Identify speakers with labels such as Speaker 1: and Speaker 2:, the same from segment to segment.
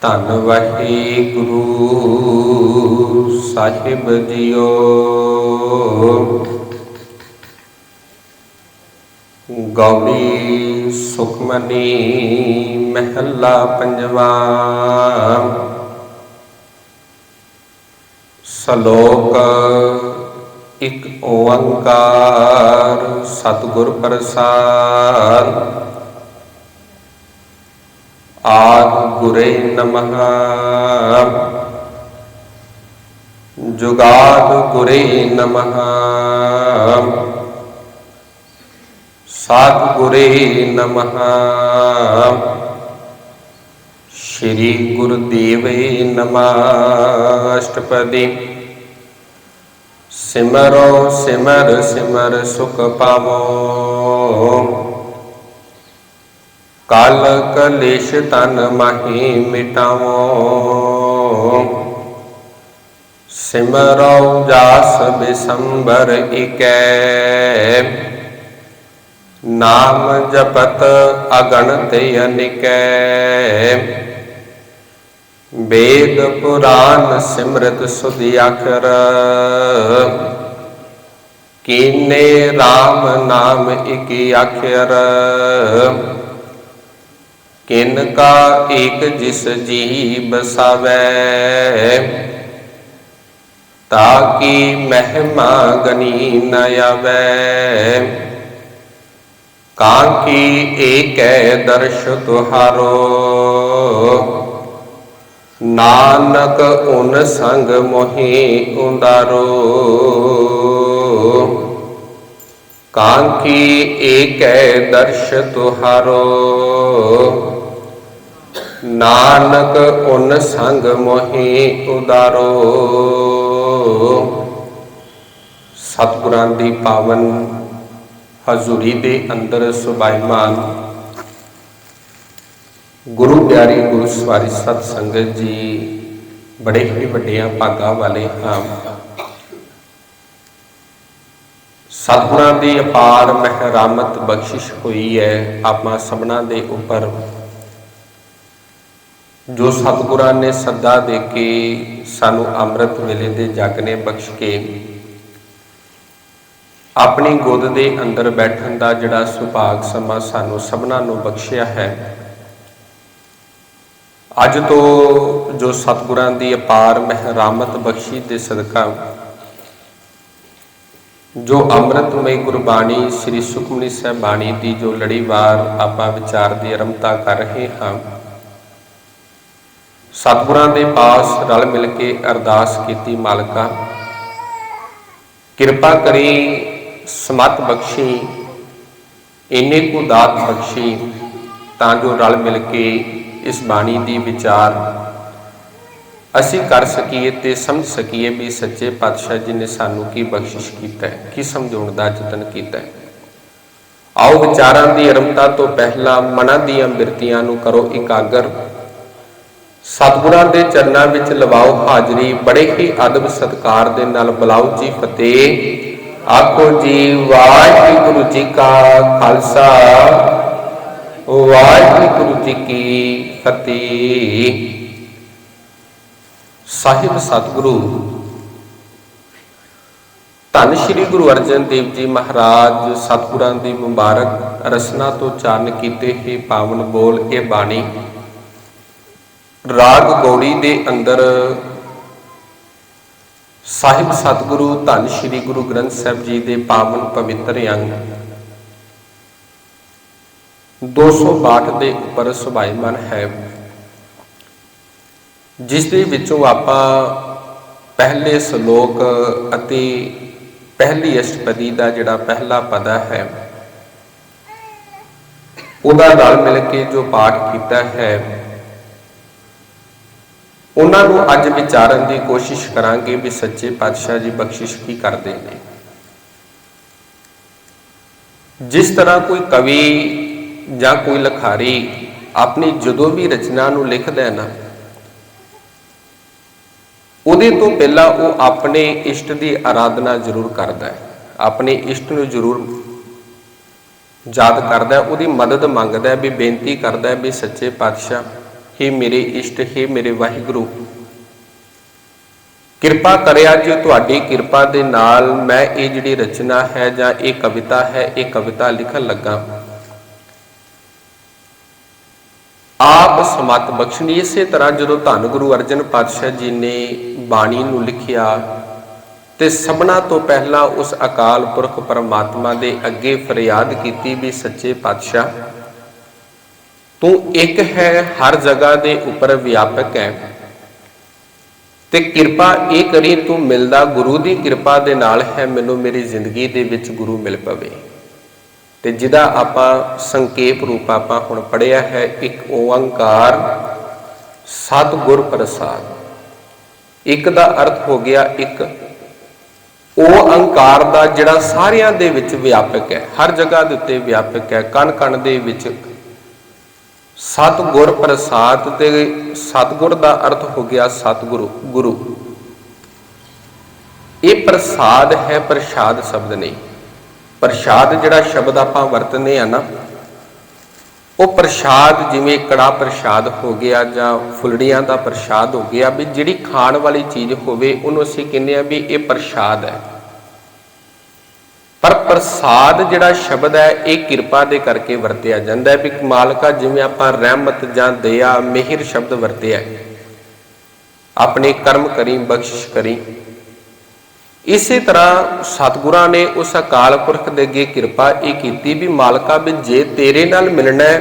Speaker 1: ਧੰਨ ਵਾਹਿਗੁਰੂ ਸਾਹਿਬ ਜੀਓ। ਗੌੜੀ ਸੁਖਮਨੀ ਮਹਿਲਾ ਪੰਜਵਾ। ਸ਼ਲੋਕ ਇੱਕ ਓੰਕਾਰ ਸਤਿਗੁਰ ਪ੍ਰਸਾਦ। ਆਦ ਗੁਰੇ ਨਮః। ਜੁਗਾਦ ਗੁਰੇ ਨਮః। ਸਤ ਗੁਰੇ ਨਮః। ਸ਼੍ਰੀ ਗੁਰਦੇਵੇ ਨਮः ਅਸ਼ਟਪਦੀ। ਸਿਮਰੋ ਸਿਮਰ ਸਿਮਰ ਸੁਖ ਪਾਵੋ। ਕਲ ਕਲੇਸ਼ ਤਨ ਮਾਹੀ ਮਿਟਾਵੋ। ਸਿਮਰੋ ਜਾਸ ਬਿਸੰਬਰ ਇਕੈ। ਨਾਮ ਜਪਤ ਅਗਣਤ ਅਨਿਕੈ। ਵੇਦ ਪੁਰਾਨ ਸਿਮਰਤ ਸੁਧੀ ਅਖਰ ਕੀਨੇ RAM ਨਾਮ ਇਕ ਅਖਰ ਕਿਨ ਕਾ ਏਕ ਜਿਸ ਜੀ ਬਸਾਵੈ? ਤਾਕੀ ਮਹਿਮਾ ਗਨੀ ਨ ਆਵੈ? ਕਾਂਕੀ ਏਕੈ ਦਰਸ਼ ਤੁਹਾਰੋ? ਨਾਨਕ ਉਨ ਸੰਗ ਮੋਹੀ ਉੰਦਾਰੋ? ਕਾਂਕੀ ਏਕੈ ਦਰਸ਼ ਤੁਹਾਰੋ? ਨਾਨਕ ਉਨ ਸੰਗ ਮੋਹੀ ਉਦਾਰੋ। ਸਤਿਗੁਰਾਂ ਦੀ ਪਾਵਨ ਹਜ਼ੂਰੀ ਦੇ ਅੰਦਰ ਸੁਭਾਈਮਾਨ ਗੁਰੂ ਪਿਆਰੀ ਗੁਰੂ ਸਵਾਰੀ ਸਤ ਸੰਗਤ ਜੀ, ਬੜੇ ਹੀ ਵੱਡਿਆਂ ਭਾਗਾਂ ਵਾਲੇ ਹਾਂ। ਸਤਿਗੁਰਾਂ ਦੀ ਅਪਾਰ ਮਹਿਰਾਮਤ ਬਖਸ਼ਿਸ਼ ਹੋਈ ਹੈ, ਆਪਾਂ ਸਭਨਾਂ ਦੇ ਉੱਪਰ। ਜੋ ਸਤਿਗੁਰਾਂ ਨੇ ਸੱਦਾ ਦੇ ਕੇ ਸਾਨੂੰ ਅੰਮ੍ਰਿਤ ਵੇਲੇ ਦੇ ਜਗ ਨੇ ਬਖਸ਼ ਕੇ ਆਪਣੀ ਗੋਦ ਦੇ ਅੰਦਰ ਬੈਠਣ ਦਾ ਜਿਹੜਾ ਸੁਭਾਗ ਸਮਾਂ ਸਾਨੂੰ ਸਭਨਾਂ ਨੂੰ ਬਖਸ਼ਿਆ ਹੈ, ਅੱਜ ਤੋਂ ਜੋ ਸਤਿਗੁਰਾਂ ਦੀ ਅਪਾਰ ਮਹਿਰਾਮਤ ਬਖਸ਼ੀ ਦੇ ਸਦਕਾ ਜੋ ਅੰਮ੍ਰਿਤਮਈ ਗੁਰਬਾਣੀ ਸ੍ਰੀ ਸੁਖਮਨੀ ਸਾਹਿਬ ਬਾਣੀ ਦੀ ਜੋ ਲੜੀਵਾਰ ਆਪਾਂ ਵਿਚਾਰ ਦੀ ਆਰੰਭਤਾ ਕਰ ਰਹੇ ਹਾਂ ਸਤਿਗੁਰਾਂ ਦੇ ਪਾਸ ਰਲ ਮਿਲ ਕੇ ਅਰਦਾਸ ਕੀਤੀ, ਮਾਲਕਾ। ਕਿਰਪਾ ਕਰੀ ਸਮਤ ਬਖਸ਼ੀ, ਇੰਨੇ ਕੁ ਦਾਤ ਬਖਸ਼ੀ, ਤਾਂ ਜੋ ਰਲ ਮਿਲ ਕੇ ਇਸ ਬਾਣੀ ਦੀ ਵਿਚਾਰ ਅਸੀਂ ਕਰ ਸਕੀਏ ਤੇ ਸਮਝ ਸਕੀਏ ਵੀ ਸੱਚੇ ਪਾਤਸ਼ਾਹ ਜੀ ਨੇ ਸਾਨੂੰ ਕੀ ਬਖਸ਼ਿਸ਼ ਕੀਤਾ ਹੈ ਕੀ ਸਮਝਾਉਣ ਦਾ ਯਤਨ ਕੀਤਾ। ਹੈ ਆਓ ਵਿਚਾਰਾਂ ਦੀ ਅਰੰਭਤਾ ਤੋਂ ਪਹਿਲਾਂ ਮਨਾਂ ਦੀਆਂ ਬਿਰਤੀਆਂ ਨੂੰ ਕਰੋ ਇਕਾਗਰ। ਸਤਿਗੁਰਾਂ ਦੇ ਚਰਨਾਂ ਵਿੱਚ ਲਵਾਓ ਹਾਜ਼ਰੀ, ਬੜੇ ਹੀ ਅਦਬ ਸਤਕਾਰ ਦੇ ਨਾਲ ਬੁਲਾਓ ਜੀ ਫਤਿਹ। ਆਖੋ ਜੀ, ਵਾਹਿਗੁਰੂ ਜੀ ਕਾ ਖਾਲਸਾ, ਵਾਹਿਗੁਰੂ ਜੀ ਕੀ ਫਤਿਹ। ਸਾਹਿਬ ਸਤਿਗੁਰੂ, ਧੰਨ ਸ਼੍ਰੀ ਗੁਰੂ ਅਰਜਨ ਦੇਵ ਜੀ ਮਹਾਰਾਜ, ਸਤਿਗੁਰਾਂ ਦੀ ਮੁਬਾਰਕ ਰਸਨਾ ਤੋਂ ਚਾਰਨ ਕੀਤੇ ਹੀ ਪਾਵਨ ਬੋਲ, ਇਹ ਬਾਣੀ ਰਾਗ ਗੌੜੀ ਦੇ ਅੰਦਰ ਸਾਹਿਬ ਸਤਿਗੁਰੂ ਧੰਨ ਸ਼੍ਰੀ ਗੁਰੂ ਗ੍ਰੰਥ ਸਾਹਿਬ ਜੀ ਦੇ ਪਾਵਨ ਪਵਿੱਤਰ ਅੰਗ 262 ਦੇ ਉੱਪਰ ਸੁਭਾਈਮਾਨ ਹੈ। ਜਿਸ ਦੇ ਵਿੱਚੋਂ ਆਪਾਂ ਪਹਿਲੇ ਸ਼ਲੋਕ ਅਤੇ ਪਹਿਲੀ ਅਸ਼ਟਪਦੀ ਦਾ ਜਿਹੜਾ ਪਹਿਲਾ ਪਦਾ ਹੈ, ਉਹਦਾ ਨਾਲ ਮਿਲ ਕੇ ਜੋ ਪਾਠ ਕੀਤਾ ਹੈ ਉਹਨਾਂ ਨੂੰ ਅੱਜ ਵਿਚਾਰਨ ਦੀ ਕੋਸ਼ਿਸ਼ ਕਰਾਂਗੇ ਵੀ ਸੱਚੇ ਪਾਤਸ਼ਾਹ ਜੀ ਬਖਸ਼ਿਸ਼ ਕੀ ਕਰਦੇ ਨੇ। ਜਿਸ ਤਰ੍ਹਾਂ ਕੋਈ ਕਵੀ ਜਾਂ ਕੋਈ ਲਖਾਰੀ ਆਪਣੀ ਜਦੋਂ ਵੀ ਰਚਨਾ ਨੂੰ ਲਿਖਦਾ ਹੈ ਨਾ, ਉਹਦੇ ਤੋਂ ਪਹਿਲਾਂ ਉਹ ਆਪਣੇ ਇਸ਼ਟ ਦੀ ਆਰਾਧਨਾ ਜ਼ਰੂਰ ਕਰਦਾ ਹੈ। ਆਪਣੇ ਇਸ਼ਟ ਨੂੰ ਜ਼ਰੂਰ ਯਾਦ ਕਰਦਾ ਹੈ, ਉਹਦੀ ਮਦਦ ਮੰਗਦਾ ਹੈ, ਵੀ ਬੇਨਤੀ ਕਰਦਾ ਹੈ ਵੀ ਸੱਚੇ ਪਾਤਸ਼ਾਹ हे ਮੇਰੇ ਇਸ਼ਟ हे ਮੇਰੇ ਵਾਹਿਗੁਰੂ। ਕਿਰਪਾ ਕਰਿਆ ਜੇ ਤੁਹਾਡੀ ਕਿਰਪਾ ਦੇ ਨਾਲ ਮੈਂ ਇਹ ਜਿਹੜੀ ਰਚਨਾ ਹੈ ਜਾਂ ਇਹ ਕਵਿਤਾ ਹੈ, ਇਹ ਕਵਿਤਾ ਲਿਖਣ ਲੱਗਾ। ਆਪ ਸਮਤ ਬਖਸ਼ਣੀ, ਇਸੇ ਤਰ੍ਹਾਂ ਜਦੋਂ ਧੰਨ ਗੁਰੂ ਅਰਜਨ ਪਾਤਸ਼ਾਹ ਜੀ ਨੇ ਬਾਣੀ ਨੂੰ ਲਿਖਿਆ ਤੇ ਸਭਨਾ ਤੋਂ ਪਹਿਲਾਂ ਉਸ ਅਕਾਲ ਪੁਰਖ ਪਰਮਾਤਮਾ ਦੇ ਅੱਗੇ ਫਰਿਆਦ ਕੀਤੀ ਵੀ ਸੱਚੇ ਪਾਤਸ਼ਾਹ ਤੂੰ ਇੱਕ ਹੈ ਹਰ ਜਗ੍ਹਾ ਦੇ ਉੱਪਰ ਵਿਆਪਕ ਹੈ। ਤੇ ਕਿਰਪਾ ਇਹ ਕਰੀ ਤੂੰ ਮਿਲਦਾ ਗੁਰੂ ਦੀ ਕਿਰਪਾ ਦੇ ਨਾਲ ਹੈ, ਮੈਨੂੰ ਮੇਰੀ ਜ਼ਿੰਦਗੀ ਦੇ ਵਿੱਚ ਗੁਰੂ ਮਿਲ ਪਵੇ। ਤੇ ਜਿਹਦਾ ਆਪਾਂ ਸੰਖੇਪ ਰੂਪ ਆਪਾਂ ਹੁਣ ਪੜਿਆ ਹੈ, ਇੱਕ ਓੰਕਾਰ ਸਤਿਗੁਰ ਪ੍ਰਸਾਦ। ਇੱਕ ਦਾ ਅਰਥ ਹੋ ਗਿਆ ਇੱਕ। ਉਹ ਅੰਕਾਰ ਦਾ ਜਿਹੜਾ ਸਾਰਿਆਂ ਦੇ ਵਿੱਚ ਵਿਆਪਕ ਹੈ, ਹਰ ਜਗ੍ਹਾ ਦੇ ਉੱਤੇ ਵਿਆਪਕ ਹੈ ਕਣ ਕਣ ਦੇ ਵਿੱਚ ਸਤਿਗੁਰ ਪ੍ਰਸਾਦ ਤੇ ਸਤਿਗੁਰ ਦਾ ਅਰਥ ਹੋ ਗਿਆ ਸਤਿਗੁਰੂ, ਗੁਰੂ। ਇਹ ਪ੍ਰਸਾਦ ਹੈ ਪ੍ਰਸ਼ਾਦ ਸ਼ਬਦ ਨਹੀਂ। ਪ੍ਰਸ਼ਾਦ ਜਿਹੜਾ ਸ਼ਬਦ ਆਪਾਂ ਵਰਤਨੇ ਆ ਨਾ, ਉਹ ਪ੍ਰਸ਼ਾਦ ਜਿਵੇਂ ਕੜਾ ਪ੍ਰਸ਼ਾਦ ਹੋ ਗਿਆ ਜਾਂ ਫੁਲੜੀਆਂ ਦਾ ਪ੍ਰਸ਼ਾਦ ਹੋ ਗਿਆ, ਵੀ ਜਿਹੜੀ ਖਾਣ ਵਾਲੀ ਚੀਜ਼ ਹੋਵੇ, ਉਹਨੂੰ ਅਸੀਂ ਕਹਿੰਦੇ ਆ ਵੀ ਇਹ ਪ੍ਰਸ਼ਾਦ ਹੈ। ਪਰ ਪ੍ਰਸਾਦ ਜਿਹੜਾ ਸ਼ਬਦ ਹੈ, ਇਹ ਕਿਰਪਾ ਦੇ ਕਰਕੇ ਵਰਤਿਆ ਜਾਂਦਾ ਹੈ ਵੀ ਮਾਲਕਾ ਜਿਵੇਂ ਆਪਾਂ ਰਹਿਮਤ ਜਾਂ ਦਇਆ, ਮਿਹਰ ਸ਼ਬਦ ਵਰਤਿਆ ਹੈ। ਆਪਣੇ ਕਰਮ ਕਰੀ, ਬਖਸ਼ਿਸ਼ ਕਰੀ। ਇਸੇ ਤਰ੍ਹਾਂ ਸਤਿਗੁਰਾਂ ਨੇ ਉਸ ਅਕਾਲ ਪੁਰਖ ਦੇ ਅੱਗੇ ਕਿਰਪਾ ਇਹ ਕੀਤੀ ਵੀ ਮਾਲਕਾ ਵੀ ਜੇ ਤੇਰੇ ਨਾਲ ਮਿਲਣਾ ਹੈ,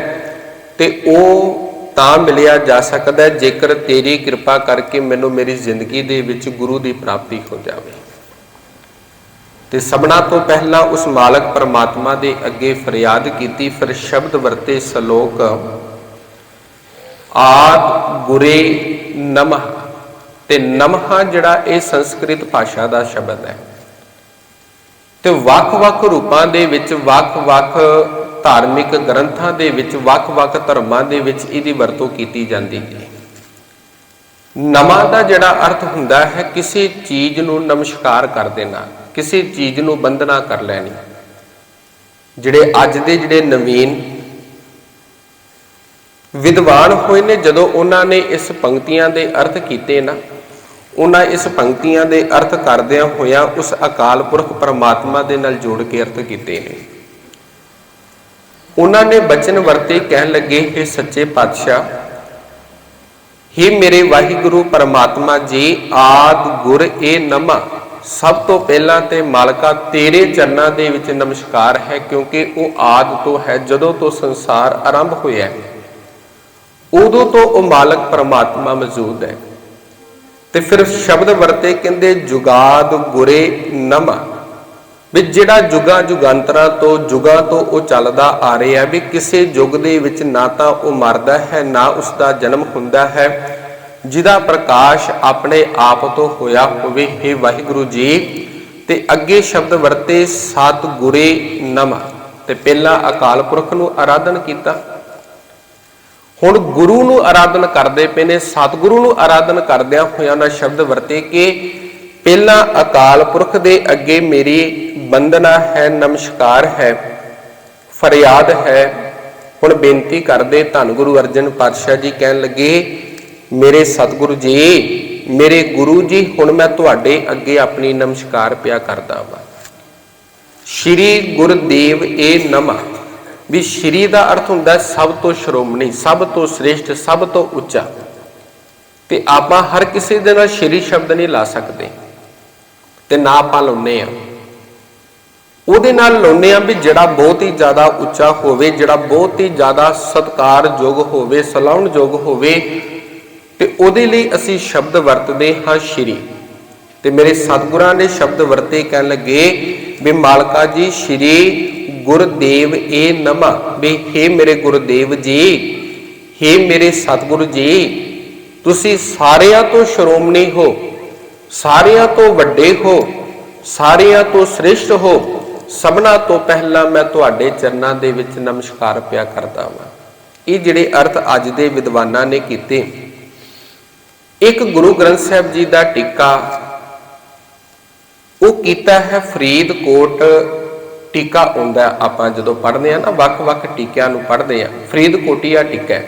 Speaker 1: ਤੇ ਉਹ ਤਾਂ ਮਿਲਿਆ ਜਾ ਸਕਦਾ ਜੇਕਰ ਤੇਰੀ ਕਿਰਪਾ ਕਰਕੇ ਮੈਨੂੰ ਮੇਰੀ ਜ਼ਿੰਦਗੀ ਦੇ ਵਿੱਚ ਗੁਰੂ ਦੀ ਪ੍ਰਾਪਤੀ ਹੋ ਜਾਵੇ। ਤੇ ਸਭਨਾ ਤੋਂ ਪਹਿਲਾਂ ਉਸ ਮਾਲਕ ਪਰਮਾਤਮਾ ਦੇ ਅੱਗੇ ਫਰਿਆਦ ਕੀਤੀ, ਫਿਰ ਸ਼ਬਦ ਵਰਤੇ ਸ਼ਲੋਕ, ਆਦ ਗੁਰੇ ਨਮః ਤੇ ਨਮਹ ਜਿਹੜਾ ਇਹ ਸੰਸਕ੍ਰਿਤ ਭਾਸ਼ਾ ਦਾ ਸ਼ਬਦ ਹੈ। ਤੇ ਵੱਖ-ਵੱਖ ਰੂਪਾਂ ਦੇ ਵਿੱਚ ਵੱਖ-ਵੱਖ ਧਾਰਮਿਕ ਗ੍ਰੰਥਾਂ ਦੇ ਵਿੱਚ ਵੱਖ-ਵੱਖ ਧਰਮਾਂ ਦੇ ਵਿੱਚ ਇਹਦੀ ਵਰਤੋਂ ਕੀਤੀ ਜਾਂਦੀ ਹੈ। ਨਮਾ ਦਾ ਜਿਹੜਾ ਅਰਥ ਹੁੰਦਾ ਹੈ, ਕਿਸੇ ਚੀਜ਼ ਨੂੰ ਨਮਸਕਾਰ ਕਰ ਦੇਣਾ ਕਿਸੇ ਚੀਜ਼ ਨੂੰ ਬੰਦਨਾ ਕਰ ਲੈਣੀ। ਜਿਹੜੇ ਅੱਜ ਦੇ ਜਿਹੜੇ ਨਵੀਨ ਵਿਦਵਾਨ ਹੋਏ ਨੇ, ਜਦੋਂ ਉਹਨਾਂ ਨੇ ਇਸ ਪੰਕਤੀਆਂ ਦੇ ਅਰਥ ਕੀਤੇ ਨਾ, ਉਹਨਾਂ ਇਸ ਪੰਕਤੀਆਂ ਦੇ ਅਰਥ ਕਰਦਿਆਂ ਹੋਇਆ ਉਸ ਅਕਾਲ ਪੁਰਖ ਪਰਮਾਤਮਾ ਦੇ ਨਾਲ ਜੋੜ ਕੇ ਅਰਥ ਕੀਤੇ ਨੇ। ਉਹਨਾਂ ਨੇ ਬਚਨ ਵਰਤੇ ਕਹਿਣ ਲੱਗੇ ਇਹ ਸੱਚੇ ਪਾਤਸ਼ਾਹ, ਹੀ ਮੇਰੇ ਵਾਹਿਗੁਰੂ ਪਰਮਾਤਮਾ ਜੀ, ਆਦ ਗੁਰ ਇਹ ਨਮਾ ਸਭ ਤੋਂ ਪਹਿਲਾਂ ਤੇ ਮਾਲਕਾ ਤੇਰੇ ਚਰਨਾਂ ਦੇ ਵਿੱਚ ਨਮਸਕਾਰ ਹੈ, ਕਿਉਂਕਿ ਉਹ ਆਦ ਤੋਂ ਹੈ, ਜਦੋਂ ਤੋਂ ਸੰਸਾਰ ਆਰੰਭ ਹੋਇਆ ਹੈ। ਉਦੋਂ ਤੋਂ ਉਹ ਮਾਲਕ ਪਰਮਾਤਮਾ ਮੌਜੂਦ ਹੈ। ਤੇ ਫਿਰ ਸ਼ਬਦ ਵਰਤੇ ਕਹਿੰਦੇ, ਜੁਗਾਦ ਗੁਰੇ ਨਮ। ਵੀ ਜਿਹੜਾ ਜੁਗਾ ਜੁਗਾਂਤਰਾਂ ਤੋਂ, ਜੁਗਾ ਤੋਂ ਉਹ ਚੱਲਦਾ ਆ ਰਿਹਾ ਵੀ ਕਿਸੇ ਯੁੱਗ ਦੇ ਵਿੱਚ ਨਾ ਤਾਂ ਉਹ ਮਰਦਾ ਹੈ, ਨਾ ਉਸ ਦਾ ਜਨਮ ਹੁੰਦਾ ਹੈ ਜਿਹਦਾ ਪ੍ਰਕਾਸ਼ ਆਪਣੇ ਆਪ ਤੋਂ ਹੋਇਆ ਹੋਵੇ हे ਵਾਹਿਗੁਰੂ ਜੀ, ਤੇ ਅੱਗੇ ਸ਼ਬਦ ਵਰਤੇ ਸਤ ਗੁਰੇ ਨਮ। ਤੇ ਪਹਿਲਾਂ ਅਕਾਲ ਪੁਰਖ ਨੂੰ ਆਰਾਧਨ ਕੀਤਾ। ਹੁਣ ਗੁਰੂ ਨੂੰ ਆਰਾਧਨ ਕਰਦੇ ਪਏ ਨੇ, ਸਤਿਗੁਰੂ ਨੂੰ ਆਰਾਧਨ ਕਰਦਿਆਂ ਹੋਇਆਂ ਉਹਨਾਂ ਸ਼ਬਦ ਵਰਤੇ ਕਿ ਪਹਿਲਾਂ ਅਕਾਲ ਪੁਰਖ ਦੇ ਅੱਗੇ ਮੇਰੀ ਬੰਦਨਾ ਹੈ, ਨਮਸਕਾਰ ਹੈ, ਫਰਿਆਦ ਹੈ। ਹੁਣ ਬੇਨਤੀ ਕਰਦੇ, ਧੰਨ ਗੁਰੂ ਅਰਜਨ ਪਾਤਸ਼ਾਹ ਜੀ ਕਹਿਣ ਲੱਗੇ ਮੇਰੇ ਸਤਿਗੁਰੂ ਜੀ, ਮੇਰੇ ਗੁਰੂ ਜੀ, ਹੁਣ ਮੈਂ ਤੁਹਾਡੇ ਅੱਗੇ ਆਪਣੀ ਨਮਸਕਾਰ ਪਿਆ ਕਰਦਾ ਵਾਂ। ਸ਼੍ਰੀ ਗੁਰਦੇਵ ਏ ਨਮਾ, ਵੀ ਸ਼੍ਰੀ ਦਾ ਅਰਥ ਹੁੰਦਾ ਸਭ ਤੋਂ ਸ਼੍ਰੋਮਣੀ, ਸਭ ਤੋਂ ਸ੍ਰੇਸ਼ਟ, ਸਭ ਤੋਂ ਉੱਚਾ। ਤੇ ਆਪਾਂ ਹਰ ਕਿਸੇ ਦੇ ਨਾਲ ਸ਼੍ਰੀ ਸ਼ਬਦ ਨਹੀਂ ਲਾ ਸਕਦੇ। ਤੇ ਨਾ ਆਪਾਂ ਲਾਉਨੇ ਆ ਉਹਦੇ ਨਾਲ ਲਾਉਨੇ ਆ ਵੀ ਜਿਹੜਾ ਬਹੁਤ ਹੀ ਜ਼ਿਆਦਾ ਉੱਚਾ ਹੋਵੇ, ਜਿਹੜਾ ਬਹੁਤ ਹੀ ਜ਼ਿਆਦਾ ਸਤਕਾਰਯੋਗ ਹੋਵੇ, ਸਲਾਹੁਣਯੋਗ ਹੋਵੇ ਤੇ ਉਹਦੇ ਲਈ ਅਸੀਂ ਸ਼ਬਦ ਵਰਤਦੇ ਹਾਂ ਸ਼੍ਰੀ। ਤੇ ਮੇਰੇ ਸਤਿਗੁਰਾਂ ਨੇ ਸ਼ਬਦ ਵਰਤੇ ਕਹਿਣ ਲੱਗੇ ਵੀ ਮਾਲਕਾ ਜੀ, ਸ਼੍ਰੀ ਗੁਰਦੇਵ ਏ ਨਮਾ। ਵੀ हे ਮੇਰੇ ਗੁਰਦੇਵ ਜੀ हे ਮੇਰੇ ਸਤਿਗੁਰੂ ਜੀ, ਤੁਸੀਂ ਸਾਰਿਆਂ ਤੋਂ ਸ਼੍ਰੋਮਣੀ ਹੋ, ਸਾਰਿਆਂ ਤੋਂ ਵੱਡੇ ਹੋ, ਸਾਰਿਆਂ ਤੋਂ ਸ੍ਰੇਸ਼ਟ ਹੋ। ਸਭਨਾ ਤੋਂ ਪਹਿਲਾਂ ਮੈਂ ਤੁਹਾਡੇ ਚਰਨਾਂ ਦੇ ਵਿੱਚ ਨਮਸਕਾਰ ਪਿਆ ਕਰਦਾ ਹਾਂ ਇਹ ਜਿਹੜੇ ਅਰਥ ਅੱਜ ਦੇ ਵਿਦਵਾਨਾਂ ਨੇ ਕੀਤੇ ਇੱਕ ਗੁਰੂ ਗ੍ਰੰਥ ਸਾਹਿਬ ਜੀ ਦਾ ਟੀਕਾ, ਉਹ ਕੀਤਾ ਹੈ ਫਰੀਦਕੋਟ ਟੀਕਾ ਹੁੰਦਾ ਆਪਾਂ ਜਦੋਂ ਪੜ੍ਹਦੇ ਆ ਨਾ, ਵੱਖ-ਵੱਖ ਟੀਕਿਆਂ ਨੂੰ ਪੜ੍ਹਦੇ ਆ ਫਰੀਦਕੋਟੀਆ ਟੀਕਾ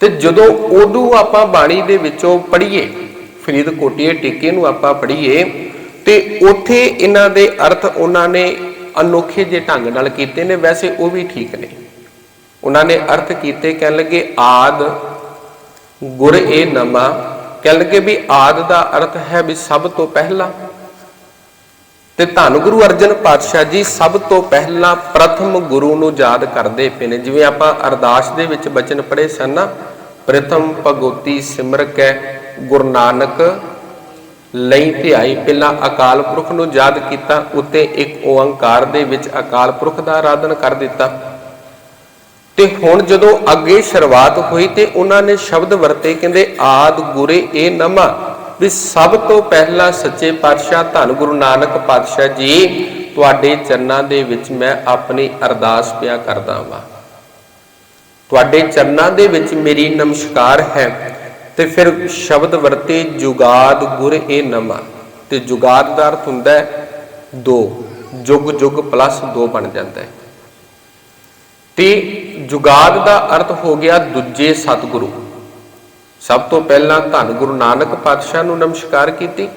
Speaker 1: ਤੇ ਜਦੋਂ ਉਦੋਂ ਆਪਾਂ ਬਾਣੀ ਦੇ ਵਿੱਚੋਂ ਪੜ੍ਹੀਏ, ਫਰੀਦਕੋਟੀਏ ਟੀਕੇ ਨੂੰ ਆਪਾਂ ਪੜ੍ਹੀਏ, ਤੇ ਉੱਥੇ ਇਹਨਾਂ ਦੇ ਅਰਥ ਉਹਨਾਂ ਨੇ ਅਨੋਖੇ ਜੇ ਢੰਗ ਨਾਲ ਕੀਤੇ ਨੇ, ਵੈਸੇ ਉਹ ਵੀ ਠੀਕ ਨੇ। ਉਹਨਾਂ ਨੇ ਅਰਥ ਕੀਤੇ, ਕਹਿਣ ਲੱਗੇ ਆਦ ਗੁਰ ਇਹ ਨਮਾ, ਕਹਿਣ ਲੱਗੇ ਵੀ ਆਦ ਦਾ ਅਰਥ ਹੈ ਵੀ ਸਭ ਤੋਂ ਪਹਿਲਾਂ। ਤੇ ਧੰਨ ਗੁਰੂ ਅਰਜਨ ਪਾਤਸ਼ਾਹ ਜੀ ਸਭ ਤੋਂ ਪਹਿਲਾਂ ਪ੍ਰਥਮ ਗੁਰੂ ਨੂੰ ਯਾਦ ਕਰਦੇ ਪਏ ਨੇ। ਜਿਵੇਂ ਆਪਾਂ ਅਰਦਾਸ ਦੇ ਵਿੱਚ ਬਚਨ ਪੜ੍ਹੇ ਸਨ ਨਾ, ਪ੍ਰਥਮ ਭਗੋਤੀ ਸਿਮਰ ਕੈ ਗੁਰੂ ਨਾਨਕ, ਲਈ ਧਿਆਈ ਪਹਿਲਾਂ ਅਕਾਲ ਪੁਰਖ ਨੂੰ ਯਾਦ ਕੀਤਾ, ਉੱਤੇ ਇੱਕ ਓੰਕਾਰ ਦੇ ਵਿੱਚ ਅਕਾਲ ਪੁਰਖ ਦਾ ਆਰਾਧਨ ਕਰ ਦਿੱਤਾ। ਤੇ ਹੁਣ ਜਦੋਂ ਅੱਗੇ ਸ਼ੁਰੂਆਤ ਹੋਈ ਤੇ ਉਹਨਾਂ ਨੇ ਸ਼ਬਦ ਵਰਤੇ, ਕਹਿੰਦੇ, ਆਦ ਗੁਰੇ ਇਹ ਨਮਾ। ਵੀ ਸਭ ਤੋਂ ਪਹਿਲਾਂ ਸੱਚੇ ਪਾਤਸ਼ਾਹ ਧੰਨ ਗੁਰੂ ਨਾਨਕ ਪਾਤਸ਼ਾਹ ਜੀ, ਤੁਹਾਡੇ ਚਰਨਾਂ ਦੇ ਵਿੱਚ ਮੈਂ ਆਪਣੀ ਅਰਦਾਸ ਪਿਆ ਕਰਦਾ ਵਾਂ। ਤੁਹਾਡੇ ਚਰਨਾਂ ਦੇ ਵਿੱਚ ਮੇਰੀ ਨਮਸਕਾਰ ਹੈ। ਤੇ ਫਿਰ ਸ਼ਬਦ ਵਰਤੇ, ਜੁਗਾਦ ਗੁਰ ਇਹ ਨਮਾ। ਤੇ ਜੁਗਾਦ ਦਾ ਅਰਥ ਹੁੰਦਾ ਹੈ, ਦੋ। ਜੁਗ ਜੁਗ ਪਲੱਸ 2 ਬਣ ਜਾਂਦਾ ਹੈ। ਤੇ ਜੁਗਾਦ ਦਾ ਅਰਥ ਹੋ ਗਿਆ ਦੂਜੇ ਸਤਿਗੁਰੂ। ਸਭ ਤੋਂ ਪਹਿਲਾਂ ਧੰਨ ਗੁਰੂ ਨਾਨਕ ਪਾਤਸ਼ਾਹ ਨੂੰ ਨਮਸਕਾਰ ਕੀਤੀ।